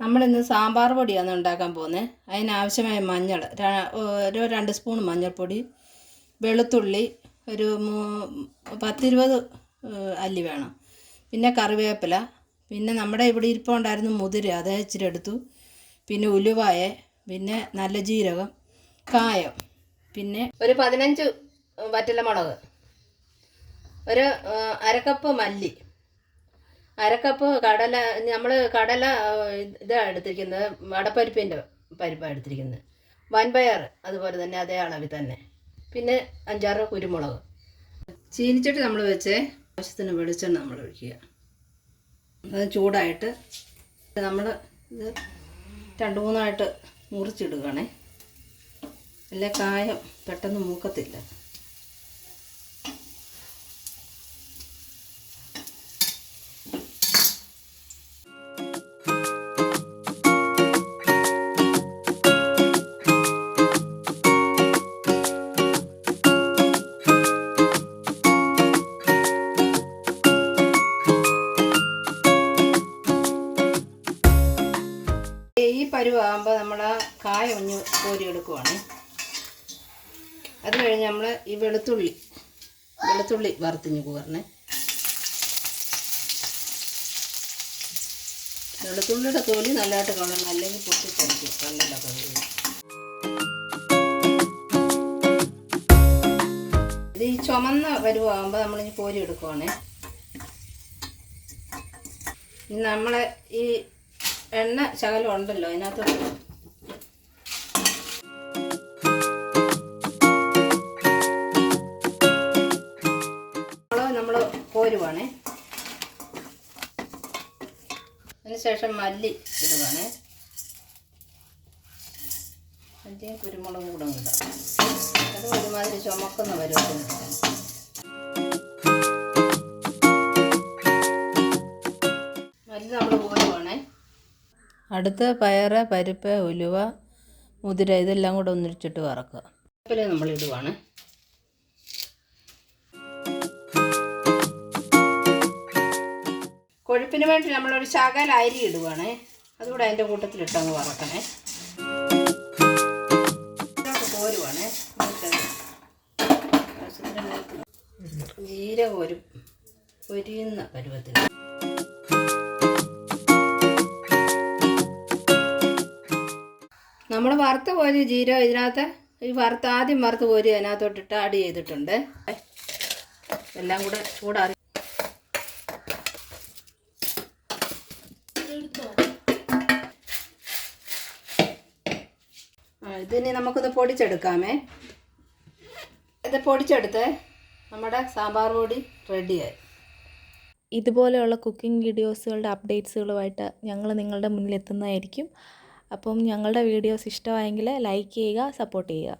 നമ്മളിന്ന് സാമ്പാർ പൊടിയാണ് ഉണ്ടാക്കാൻ പോകുന്നത്. അതിനാവശ്യമായ മഞ്ഞൾ ഒരു രണ്ട് സ്പൂൺ മഞ്ഞൾപ്പൊടി വെളുത്തുള്ളി ഒരു പത്തിരുപത് അല്ലി വേണം. പിന്നെ കറിവേപ്പില. പിന്നെ നമ്മുടെ ഇവിടെ ഇരിപ്പുണ്ടായിരുന്നു മുതിര അത് ഇച്ചിരി എടുത്തു. പിന്നെ ഉലുവായ പിന്നെ നല്ല ജീരകം കായം പിന്നെ ഒരു പതിനഞ്ച് വറ്റലമുളക് ഒരു അരക്കപ്പ് മല്ലി. അരക്കപ്പ് കടല നമ്മൾ കടല ഇതാണ് എടുത്തിരിക്കുന്നത് വടപ്പരിപ്പിന്റെ പരിപ്പാണ് എടുത്തിരിക്കുന്നത്. വൻപയർ അതുപോലെ തന്നെ അതേ അളവിൽ തന്നെ. പിന്നെ അഞ്ചാറ് കുരുമുളക്. ചീനിച്ചട്ടി നമ്മൾ വെച്ച് ആവശ്യത്തിന് വെളിച്ചെണ്ണ നമ്മൾ ഒഴിക്കുക. അത് ചൂടായിട്ട് നമ്മൾ ഇത് രണ്ട് മൂന്നായിട്ട് മുറിച്ചിടുകയാണേ. അല്ലെ കായം പെട്ടെന്ന് മൂക്കത്തില്ല. ഈ പരുവാകുമ്പോൾ നമ്മൾ ആ കായ ഒന്ന് കോരിയെടുക്കുവാണ്. അത് കഴിഞ്ഞ് നമ്മൾ ഈ വെളുത്തുള്ളി വെളുത്തുള്ളി വറുത്തിഞ്ഞ് കൂറണേ വെളുത്തുള്ളിയുടെ തൊലി നല്ലതായിട്ട് കളയണം അല്ലെങ്കിൽ പൊട്ടിത്തെറിക്കും കണ്ണിലൊക്കെ വീഴും. ഇത് ഈ ചുമന്ന പരുവാകുമ്പോൾ നമ്മളിനി കോരി എടുക്കുവാണേ ഇനി നമ്മളെ ഈ എണ്ണ ശകലം ഉണ്ടല്ലോ അതിനകത്ത് നമ്മൾ കോരുവാണേ. അതിനുശേഷം മല്ലി ഇടുവാണേ. മല്ലിയും കുരുമുളകും കൂടെ ഇടാം. അത് ഒരുമാതിരി ചുമക്കുന്ന പരുവത്തിന് അടുത്ത പയറ് പരിപ്പ് ഉലുവ മുതിര ഇതെല്ലാം കൂടെ ഒന്നിച്ചിട്ട് വറക്കുക. നമ്മളിടുവാണ് കൊഴുപ്പിന് വേണ്ടി നമ്മളൊരു ശകല അരി ഇടുവാണേ. അതുകൂടെ അതിന്റെ കൂട്ടത്തിൽ ഇട്ടങ്ങ് വറക്കണേ കോരുവാണേ. ജീരകം ഒരു പൊരിയുന്ന പരുവത്തിന് നമ്മൾ വറുത്ത കോരി ജീരകം ഇതിനകത്ത് ഈ വറുത്ത ആദ്യം വറുത്ത കോരി അതിനകത്തോട്ടിട്ട് ആഡ് ചെയ്തിട്ടുണ്ട്. എല്ലാം കൂടെ ചൂടാറി. ഇതിനി നമുക്കൊന്ന് പൊടിച്ചെടുക്കാമേ. ഇത് പൊടിച്ചെടുത്ത് നമ്മുടെ സാമ്പാർ പൊടി റെഡിയായി. ഇതുപോലെയുള്ള കുക്കിംഗ് വീഡിയോസുകളുടെ അപ്ഡേറ്റ്സുകളുമായിട്ട് ഞങ്ങൾ നിങ്ങളുടെ മുന്നിൽ എത്തുന്നതായിരിക്കും അപ്പം ഞങ്ങളുടെ വീഡിയോസ് ഇഷ്ടമായെങ്കിൽ ലൈക്ക് ചെയ്യുക സപ്പോർട്ട് ചെയ്യുക.